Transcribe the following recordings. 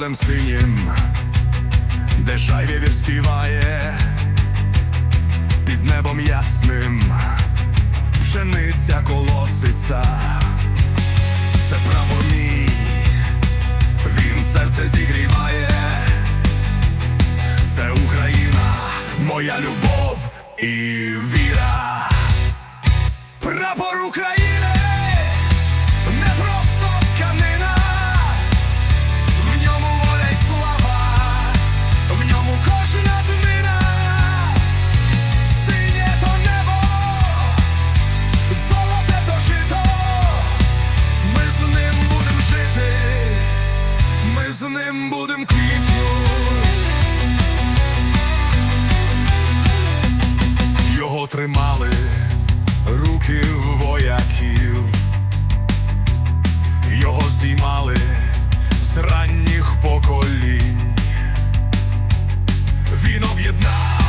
полем синім, де жай вір співає, під небом ясним, пшениця колоситься, це право мій, він серце зігріває, це Україна, моя любов і віра, прапор України. Будем квітнуть. Його тримали руки вояків, його здіймали з ранніх поколінь. Він об'єднав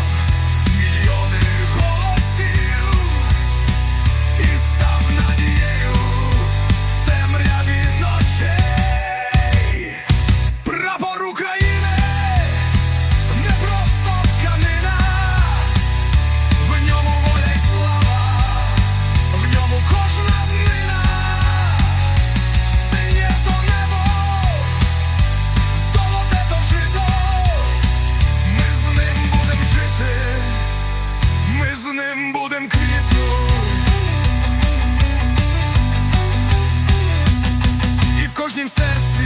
moim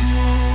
Yeah.